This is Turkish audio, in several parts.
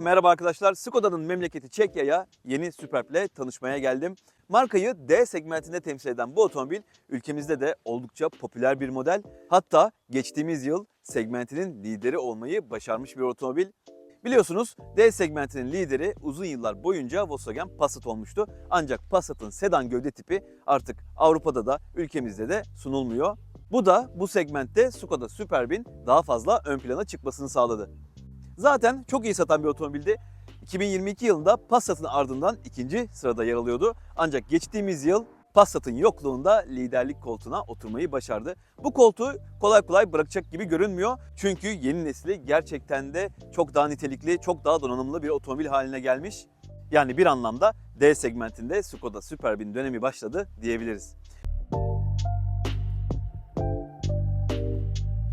Merhaba arkadaşlar, Skoda'nın memleketi Çekya'ya yeni Superb'le tanışmaya geldim. Markayı D segmentinde temsil eden bu otomobil ülkemizde de oldukça popüler bir model. Hatta geçtiğimiz yıl segmentinin lideri olmayı başarmış bir otomobil. Biliyorsunuz D segmentinin lideri uzun yıllar boyunca Volkswagen Passat olmuştu. Ancak Passat'ın sedan gövde tipi artık Avrupa'da da ülkemizde de sunulmuyor. Bu da bu segmentte Skoda Superb'in daha fazla ön plana çıkmasını sağladı. Zaten çok iyi satan bir otomobildi. 2022 yılında Passat'ın ardından ikinci sırada yer alıyordu. Ancak geçtiğimiz yıl Passat'ın yokluğunda liderlik koltuğuna oturmayı başardı. Bu koltuğu kolay kolay bırakacak gibi görünmüyor. Çünkü yeni nesli gerçekten de çok daha nitelikli, çok daha donanımlı bir otomobil haline gelmiş. Yani bir anlamda D segmentinde Skoda Superb'in dönemi başladı diyebiliriz.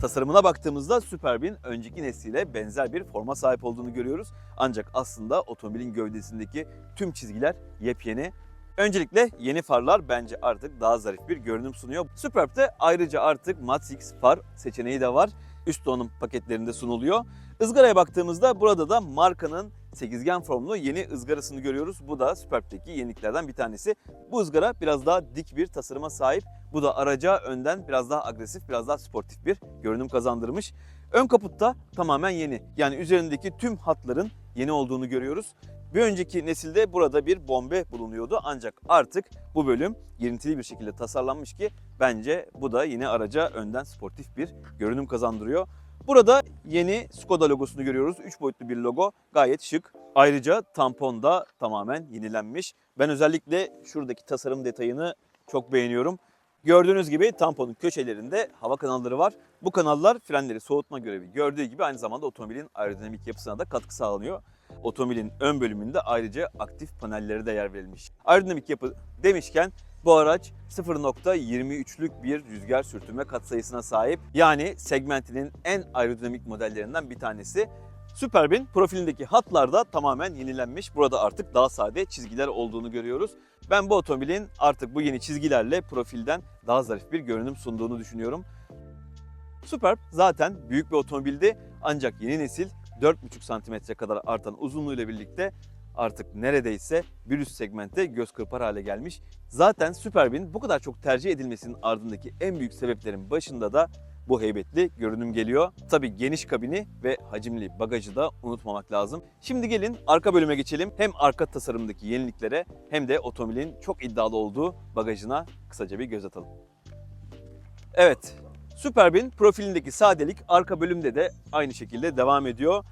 Tasarımına baktığımızda Superb'in önceki nesliyle benzer bir forma sahip olduğunu görüyoruz. Ancak aslında otomobilin gövdesindeki tüm çizgiler yepyeni. Öncelikle yeni farlar bence artık daha zarif bir görünüm sunuyor. Superb'de ayrıca artık Matrix far seçeneği de var. Üst donanım paketlerinde sunuluyor. Izgaraya baktığımızda burada da markanın sekizgen formlu yeni ızgarasını görüyoruz. Bu da Superb'deki yeniliklerden bir tanesi. Bu ızgara biraz daha dik bir tasarıma sahip. Bu da araca önden biraz daha agresif, biraz daha sportif bir görünüm kazandırmış. Ön kaputta tamamen yeni. Yani üzerindeki tüm hatların yeni olduğunu görüyoruz. Bir önceki nesilde burada bir bombe bulunuyordu ancak artık bu bölüm girintili bir şekilde tasarlanmış ki bence bu da yine araca önden sportif bir görünüm kazandırıyor. Burada yeni Skoda logosunu görüyoruz. 3 boyutlu bir logo. Gayet şık. Ayrıca tampon da tamamen yenilenmiş. Ben özellikle şuradaki tasarım detayını çok beğeniyorum. Gördüğünüz gibi tamponun köşelerinde hava kanalları var. Bu kanallar frenleri soğutma görevi gördüğü gibi aynı zamanda otomobilin aerodinamik yapısına da katkı sağlanıyor. Otomobilin ön bölümünde ayrıca aktif panelleri de yer verilmiş. Aerodinamik yapı demişken bu araç 0.23'lük bir rüzgar sürtünme katsayısına sahip. Yani segmentinin en aerodinamik modellerinden bir tanesi. Superb'in profilindeki hatlar da tamamen yenilenmiş. Burada artık daha sade çizgiler olduğunu görüyoruz. Ben bu otomobilin artık bu yeni çizgilerle profilden daha zarif bir görünüm sunduğunu düşünüyorum. Superb zaten büyük bir otomobildi ancak yeni nesil 4,5 santimetre kadar artan uzunluğuyla birlikte artık neredeyse bir üst segmentte göz kırpar hale gelmiş. Zaten Superb'in bu kadar çok tercih edilmesinin ardındaki en büyük sebeplerin başında da bu heybetli görünüm geliyor. Tabii geniş kabini ve hacimli bagajı da unutmamak lazım. Şimdi gelin arka bölüme geçelim. Hem arka tasarımdaki yeniliklere hem de otomobilin çok iddialı olduğu bagajına kısaca bir göz atalım. Evet, Superb'in profilindeki sadelik arka bölümde de aynı şekilde devam ediyor.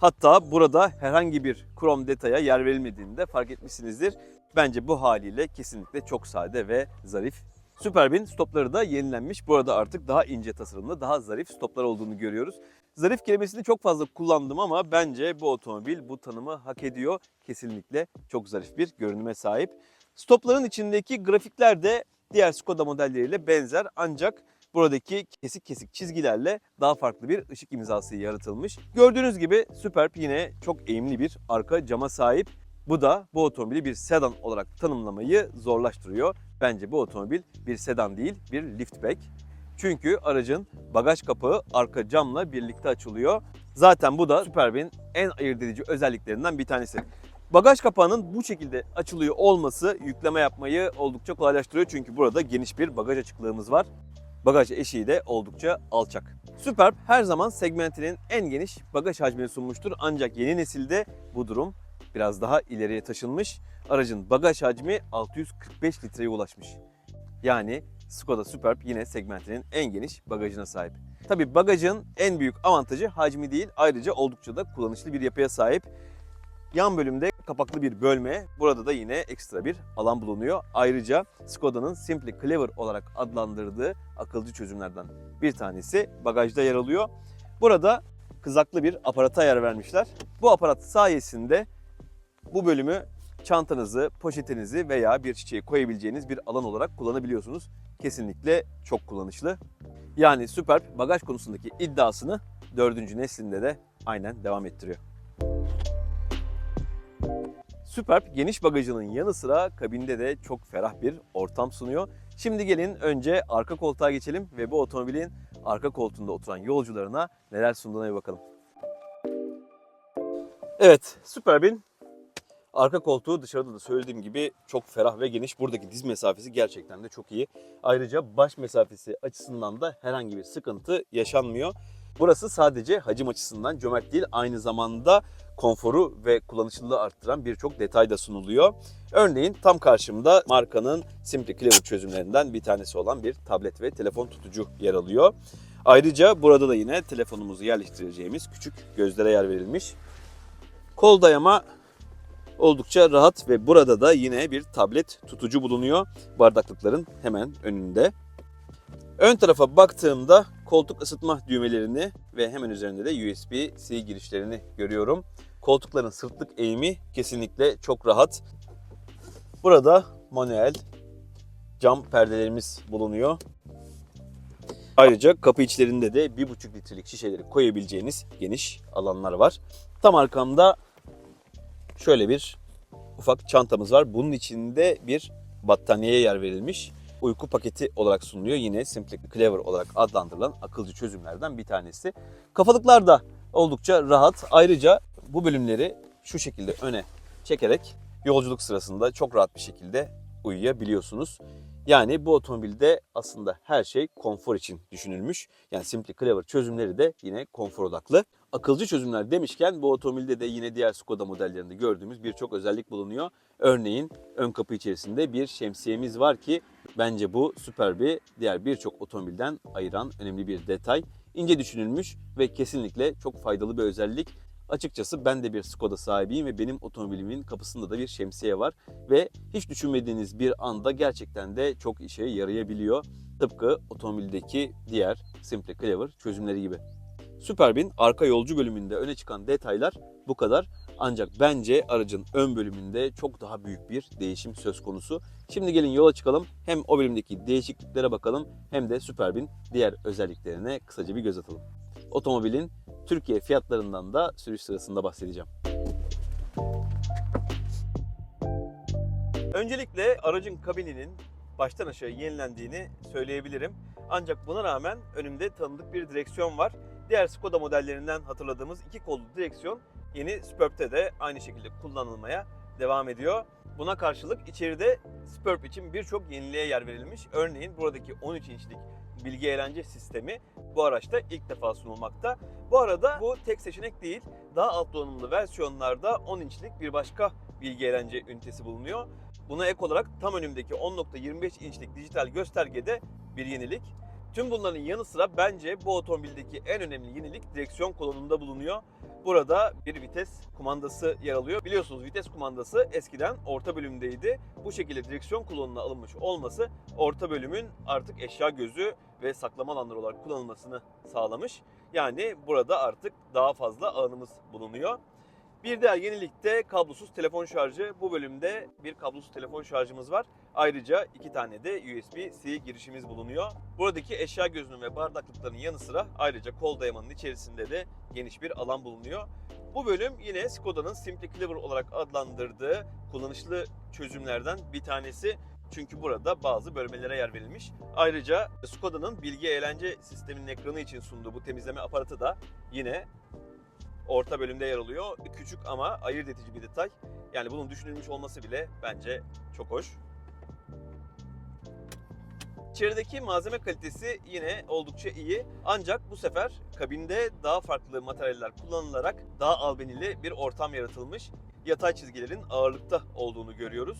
Hatta burada herhangi bir krom detaya yer verilmediğini de fark etmişsinizdir. Bence bu haliyle kesinlikle çok sade ve zarif. Superb'in stopları da yenilenmiş. Burada artık daha ince tasarımlı, daha zarif stoplar olduğunu görüyoruz. Zarif kelimesini çok fazla kullandım ama bence bu otomobil bu tanımı hak ediyor. Kesinlikle çok zarif bir görünüme sahip. Stopların içindeki grafikler de diğer Skoda modelleriyle benzer ancak buradaki kesik kesik çizgilerle daha farklı bir ışık imzası yaratılmış. Gördüğünüz gibi Superb yine çok eğimli bir arka cama sahip. Bu da bu otomobili bir sedan olarak tanımlamayı zorlaştırıyor. Bence bu otomobil bir sedan değil, bir liftback. Çünkü aracın bagaj kapağı arka camla birlikte açılıyor. Zaten bu da Superb'in en ayırt edici özelliklerinden bir tanesi. Bagaj kapağının bu şekilde açılıyor olması yükleme yapmayı oldukça kolaylaştırıyor. Çünkü burada geniş bir bagaj açıklığımız var. Bagaj eşiği de oldukça alçak. Superb her zaman segmentinin en geniş bagaj hacmini sunmuştur. Ancak yeni nesilde bu durum biraz daha ileriye taşınmış. Aracın bagaj hacmi 645 litreye ulaşmış. Yani Skoda Superb yine segmentinin en geniş bagajına sahip. Tabi bagajın en büyük avantajı hacmi değil, ayrıca oldukça da kullanışlı bir yapıya sahip. Yan bölümde kapaklı bir bölme, burada da yine ekstra bir alan bulunuyor. Ayrıca Skoda'nın Simply Clever olarak adlandırdığı akılcı çözümlerden bir tanesi bagajda yer alıyor. Burada kızaklı bir aparata yer vermişler. Bu aparat sayesinde bu bölümü çantanızı, poşetinizi veya bir çiçeği koyabileceğiniz bir alan olarak kullanabiliyorsunuz. Kesinlikle çok kullanışlı. Yani Superb bagaj konusundaki iddiasını dördüncü neslinde de aynen devam ettiriyor. Superb geniş bagajının yanı sıra kabinde de çok ferah bir ortam sunuyor. Şimdi gelin önce arka koltuğa geçelim ve bu otomobilin arka koltuğunda oturan yolcularına neler sunduğuna bir bakalım. Evet, Superbin arka koltuğu dışarıda da söylediğim gibi çok ferah ve geniş. Buradaki diz mesafesi gerçekten de çok iyi. Ayrıca baş mesafesi açısından da herhangi bir sıkıntı yaşanmıyor. Burası sadece hacim açısından cömert değil, aynı zamanda konforu ve kullanışlılığı arttıran birçok detay da sunuluyor. Örneğin tam karşımda markanın Simply Clever çözümlerinden bir tanesi olan bir tablet ve telefon tutucu yer alıyor. Ayrıca burada da yine telefonumuzu yerleştireceğimiz küçük gözlere yer verilmiş. Kol dayama oldukça rahat ve burada da yine bir tablet tutucu bulunuyor. Bardaklıkların hemen önünde. Ön tarafa baktığımda koltuk ısıtma düğmelerini ve hemen üzerinde de USB-C girişlerini görüyorum. Koltukların sırtlık eğimi kesinlikle çok rahat. Burada manuel cam perdelerimiz bulunuyor. Ayrıca kapı içlerinde de 1,5 litrelik şişeleri koyabileceğiniz geniş alanlar var. Tam arkamda şöyle bir ufak çantamız var. Bunun içinde bir battaniyeye yer verilmiş. Uyku paketi olarak sunuluyor. Yine Simply Clever olarak adlandırılan akılcı çözümlerden bir tanesi. Kafalıklar da oldukça rahat. Ayrıca bu bölümleri şu şekilde öne çekerek yolculuk sırasında çok rahat bir şekilde uyuyabiliyorsunuz. Yani bu otomobilde aslında her şey konfor için düşünülmüş. Yani Simply Clever çözümleri de yine konfor odaklı. Akılcı çözümler demişken bu otomobilde de yine diğer Skoda modellerinde gördüğümüz birçok özellik bulunuyor. Örneğin ön kapı içerisinde bir şemsiyemiz var ki bence bu süper bir diğer birçok otomobilden ayıran önemli bir detay. İnce düşünülmüş ve kesinlikle çok faydalı bir özellik. Açıkçası ben de bir Skoda sahibiyim ve benim otomobilimin kapısında da bir şemsiye var ve hiç düşünmediğiniz bir anda gerçekten de çok işe yarayabiliyor. Tıpkı otomobildeki diğer Simply Clever çözümleri gibi. Superbin arka yolcu bölümünde öne çıkan detaylar bu kadar. Ancak bence aracın ön bölümünde çok daha büyük bir değişim söz konusu. Şimdi gelin yola çıkalım. Hem o bölümdeki değişikliklere bakalım hem de Superbin diğer özelliklerine kısaca bir göz atalım. Otomobilin Türkiye fiyatlarından da sürüş sırasında bahsedeceğim. Öncelikle aracın kabininin baştan aşağı yenilendiğini söyleyebilirim. Ancak buna rağmen önümde tanıdık bir direksiyon var. Diğer Skoda modellerinden hatırladığımız iki kollu direksiyon yeni Superb'te de aynı şekilde kullanılmaya devam ediyor. Buna karşılık içeride Superb için birçok yeniliğe yer verilmiş. Örneğin buradaki 13 inçlik bilgi eğlence sistemi bu araçta ilk defa sunulmakta. Bu arada bu tek seçenek değil. Daha alt donanımlı versiyonlarda 10 inçlik bir başka bilgi eğlence ünitesi bulunuyor. Buna ek olarak tam önümdeki 10.25 inçlik dijital göstergede bir yenilik. Tüm bunların yanı sıra bence bu otomobildeki en önemli yenilik direksiyon kolonunda bulunuyor. Burada bir vites kumandası yer alıyor. Biliyorsunuz vites kumandası eskiden orta bölümdeydi. Bu şekilde direksiyon kolonuna alınmış olması orta bölümün artık eşya gözü ve saklama alanları olarak kullanılmasını sağlamış. Yani burada artık daha fazla alanımız bulunuyor. Bir diğer yenilik de kablosuz telefon şarjı. Bu bölümde bir kablosuz telefon şarjımız var. Ayrıca iki tane de USB-C girişimiz bulunuyor. Buradaki eşya gözünün ve bardaklıkların yanı sıra ayrıca kol dayamanın içerisinde de geniş bir alan bulunuyor. Bu bölüm yine Skoda'nın Simply Clever olarak adlandırdığı kullanışlı çözümlerden bir tanesi. Çünkü burada bazı bölmelere yer verilmiş. Ayrıca Skoda'nın bilgi eğlence sisteminin ekranı için sunduğu bu temizleme aparatı da yine orta bölümde yer alıyor. Küçük ama ayırt edici bir detay. Yani bunun düşünülmüş olması bile bence çok hoş. İçerideki malzeme kalitesi yine oldukça iyi. Ancak bu sefer kabinde daha farklı materyaller kullanılarak daha albenili bir ortam yaratılmış. Yatay çizgilerin ağırlıkta olduğunu görüyoruz.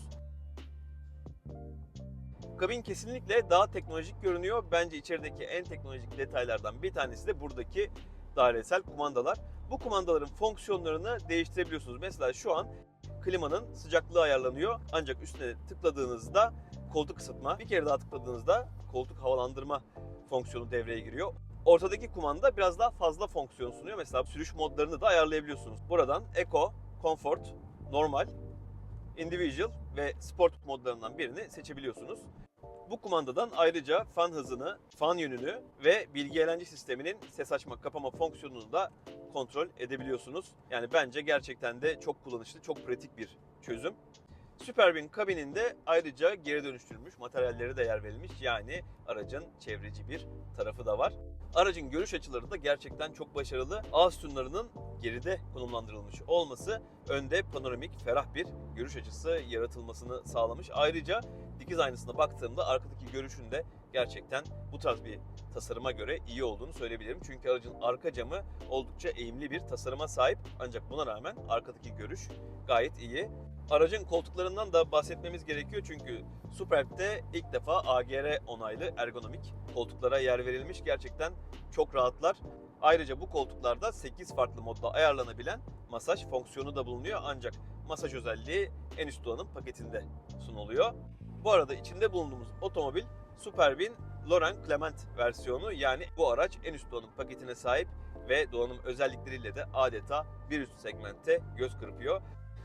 Kabin kesinlikle daha teknolojik görünüyor. Bence içerideki en teknolojik detaylardan bir tanesi de buradaki dairesel kumandalar. Bu kumandaların fonksiyonlarını değiştirebiliyorsunuz. Mesela şu an klimanın sıcaklığı ayarlanıyor. Ancak üstüne tıkladığınızda koltuk ısıtma, bir kere daha tıkladığınızda koltuk havalandırma fonksiyonu devreye giriyor. Ortadaki kumanda biraz daha fazla fonksiyon sunuyor. Mesela sürüş modlarını da ayarlayabiliyorsunuz. Buradan Eco, Comfort, Normal, Individual ve Sport modlarından birini seçebiliyorsunuz. Bu kumandadan ayrıca fan hızını, fan yönünü ve bilgi eğlence sisteminin ses açma kapama fonksiyonunu da kontrol edebiliyorsunuz. Yani bence gerçekten de çok kullanışlı, çok pratik bir çözüm. Superb'in kabininde ayrıca geri dönüştürülmüş materyalleri de yer verilmiş. Yani aracın çevreci bir tarafı da var. Aracın görüş açıları da gerçekten çok başarılı. A sütunlarının geride konumlandırılmış olması önde panoramik, ferah bir görüş açısı yaratılmasını sağlamış. Ayrıca dikiz aynasına baktığımda arkadaki görüşün de gerçekten bu tarz bir tasarıma göre iyi olduğunu söyleyebilirim. Çünkü aracın arka camı oldukça eğimli bir tasarıma sahip. Ancak buna rağmen arkadaki görüş gayet iyi. Aracın koltuklarından da bahsetmemiz gerekiyor çünkü Superb'de ilk defa AGR onaylı ergonomik koltuklara yer verilmiş. Gerçekten çok rahatlar. Ayrıca bu koltuklarda 8 farklı modda ayarlanabilen masaj fonksiyonu da bulunuyor. Ancak masaj özelliği en üst donanım paketinde sunuluyor. Bu arada içinde bulunduğumuz otomobil Superb'in Laurent Clement versiyonu yani bu araç en üst donanım paketine sahip ve donanım özellikleriyle de adeta bir üst segmente göz kırpıyor.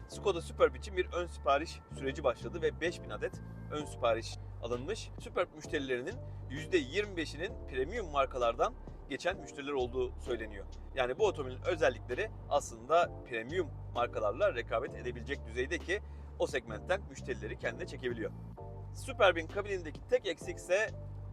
Skoda Superb için bir ön sipariş süreci başladı ve 5000 adet ön sipariş alınmış. Superb müşterilerinin %25'inin premium markalardan geçen müşteriler olduğu söyleniyor. Yani bu otomobilin özellikleri aslında premium markalarla rekabet edebilecek düzeyde ki o segmentten müşterileri kendine çekebiliyor. Superb'in kabinindeki tek eksik ise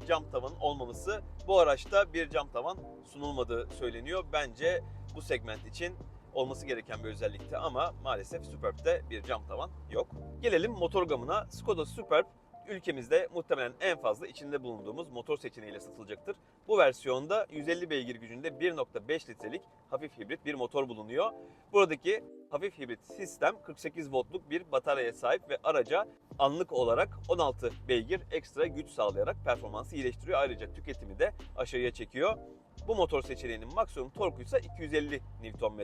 cam tavanın olmaması. Bu araçta bir cam tavan sunulmadığı söyleniyor. Bence bu segment için olması gereken bir özellikti ama maalesef Superb'de bir cam tavan yok. Gelelim motor gamına. Skoda Superb ülkemizde muhtemelen en fazla içinde bulunduğumuz motor seçeneğiyle satılacaktır. Bu versiyonda 150 beygir gücünde 1.5 litrelik hafif hibrit bir motor bulunuyor. Buradaki hafif hibrit sistem 48 voltluk bir bataryaya sahip ve araca anlık olarak 16 beygir ekstra güç sağlayarak performansı iyileştiriyor. Ayrıca tüketimi de aşağıya çekiyor. Bu motor seçeneğinin maksimum torku ise 250 Nm.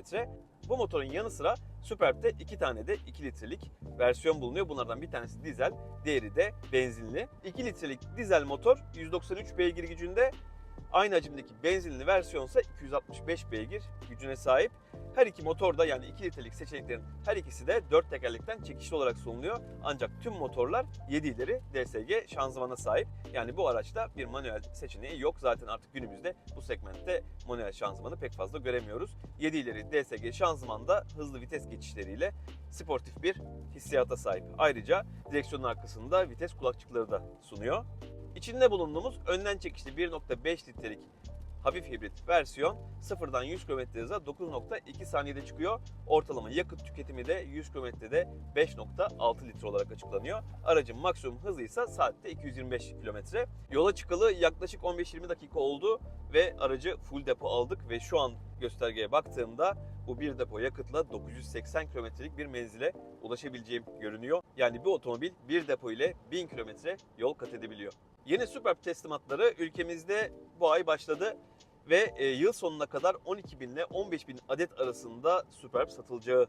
Bu motorun yanı sıra Superb'de iki tane de 2 litrelik versiyon bulunuyor. Bunlardan bir tanesi dizel, diğeri de benzinli. 2 litrelik dizel motor 193 beygir gücünde, aynı hacimdeki benzinli versiyon ise 265 beygir gücüne sahip. Her iki motor da yani 2 litrelik seçeneklerin her ikisi de 4 tekerlekten çekişli olarak sunuluyor. Ancak tüm motorlar 7 ileri DSG şanzımana sahip. Yani bu araçta bir manuel seçeneği yok. Zaten artık günümüzde bu segmentte manuel şanzımanı pek fazla göremiyoruz. 7 ileri DSG şanzımanda hızlı vites geçişleriyle sportif bir hissiyata sahip. Ayrıca direksiyonun arkasında vites kulakçıkları da sunuyor. İçinde bulunduğumuz önden çekişli 1.5 litrelik hafif hibrit versiyon sıfırdan 100 km hıza 9.2 saniyede çıkıyor. Ortalama yakıt tüketimi de 100 kilometrede 5.6 litre olarak açıklanıyor. Aracın maksimum hızı ise saatte 225 km. Yola çıkalı yaklaşık 15-20 dakika oldu ve aracı full depo aldık ve şu an göstergeye baktığımda bu bir depo yakıtla 980 kilometrelik bir menzile ulaşabileceğim görünüyor. Yani bu otomobil bir depo ile 1000 kilometre yol kat edebiliyor. Yeni Superb teslimatları ülkemizde bu ay başladı ve e, yıl sonuna kadar 12 bin ile 15 bin adet arasında Superb satılacağı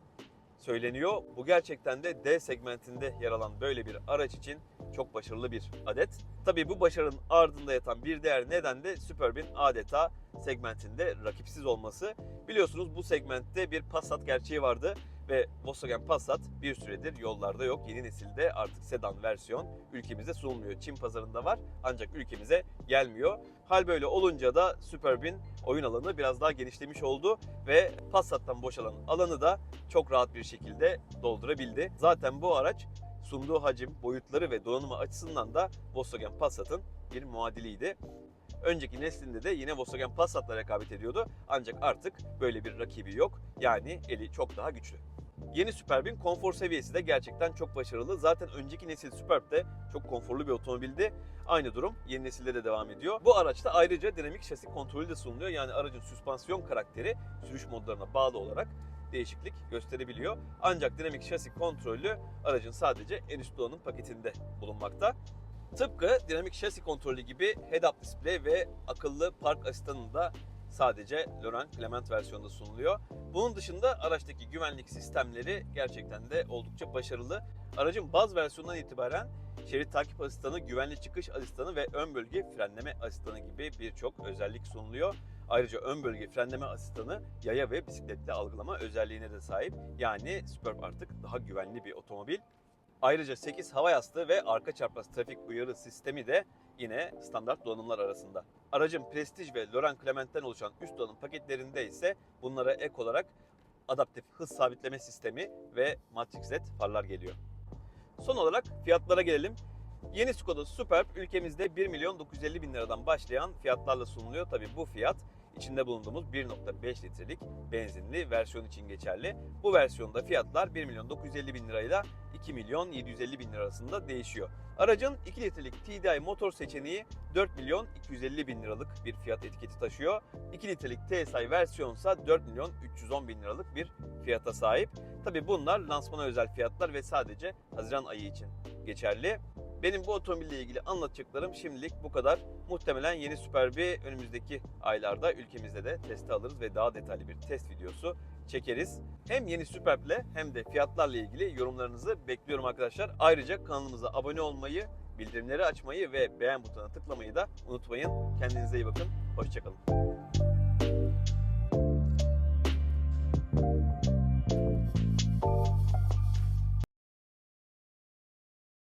söyleniyor. Bu gerçekten de D segmentinde yer alan böyle bir araç için çok başarılı bir adet. Tabii bu başarının ardında yatan bir diğer neden de Superb'in adeta segmentinde rakipsiz olması. Biliyorsunuz bu segmentte bir Passat gerçeği vardı ve Volkswagen Passat bir süredir yollarda yok. Yeni nesilde artık sedan versiyon ülkemize sunulmuyor. Çin pazarında var ancak ülkemize gelmiyor. Hal böyle olunca da Superb'in oyun alanı biraz daha genişlemiş oldu ve Passat'tan boşalan alanı da çok rahat bir şekilde doldurabildi. Zaten bu araç sunduğu hacim, boyutları ve donanımı açısından da Volkswagen Passat'ın bir muadiliydi. Önceki neslinde de yine Volkswagen Passat'la rekabet ediyordu. Ancak artık böyle bir rakibi yok. Yani eli çok daha güçlü. Yeni Superb'in konfor seviyesi de gerçekten çok başarılı. Zaten önceki nesil Superb de çok konforlu bir otomobildi. Aynı durum yeni nesilde de devam ediyor. Bu araçta ayrıca dinamik şasi kontrolü de sunuluyor. Yani aracın süspansiyon karakteri sürüş modlarına bağlı olarak değişiklik gösterebiliyor. Ancak dinamik şasi kontrolü aracın sadece en üst donanım paketinde bulunmakta. Tıpkı dinamik şasi kontrolü gibi head-up display ve akıllı park asistanı da sadece Laurent Clement versiyonunda sunuluyor. Bunun dışında araçtaki güvenlik sistemleri gerçekten de oldukça başarılı. Aracın baz versiyonundan itibaren şerit takip asistanı, güvenli çıkış asistanı ve ön bölge frenleme asistanı gibi birçok özellik sunuluyor. Ayrıca ön bölge frenleme asistanı yaya ve bisikletle algılama özelliğine de sahip. Yani Superb artık daha güvenli bir otomobil. Ayrıca 8 hava yastığı ve arka çapraz trafik uyarı sistemi de yine standart donanımlar arasında. Aracın Prestige ve Laurent Clement'ten oluşan üst donanım paketlerinde ise bunlara ek olarak adaptif hız sabitleme sistemi ve Matrix LED farlar geliyor. Son olarak fiyatlara gelelim. Yeni Skoda Superb ülkemizde 1 milyon 950 bin liradan başlayan fiyatlarla sunuluyor. Tabi bu fiyat içinde bulunduğumuz 1.5 litrelik benzinli versiyon için geçerli. Bu versiyonda fiyatlar 1 milyon 950 bin lirayla 2 milyon 750 bin lira arasında değişiyor. Aracın 2 litrelik TDI motor seçeneği 4 milyon 250 bin liralık bir fiyat etiketi taşıyor. 2 litrelik TSI versiyonsa 4 milyon 310 bin liralık bir fiyata sahip. Tabi bunlar lansmana özel fiyatlar ve sadece Haziran ayı için geçerli. Benim bu otomobille ilgili anlatacaklarım şimdilik bu kadar. Muhtemelen yeni Superb'i önümüzdeki aylarda ülkemizde de teste alırız ve daha detaylı bir test videosu çekeriz. Hem yeni Superb'le hem de fiyatlarla ilgili yorumlarınızı bekliyorum arkadaşlar. Ayrıca kanalımıza abone olmayı, bildirimleri açmayı ve beğen butonuna tıklamayı da unutmayın. Kendinize iyi bakın. Hoşçakalın.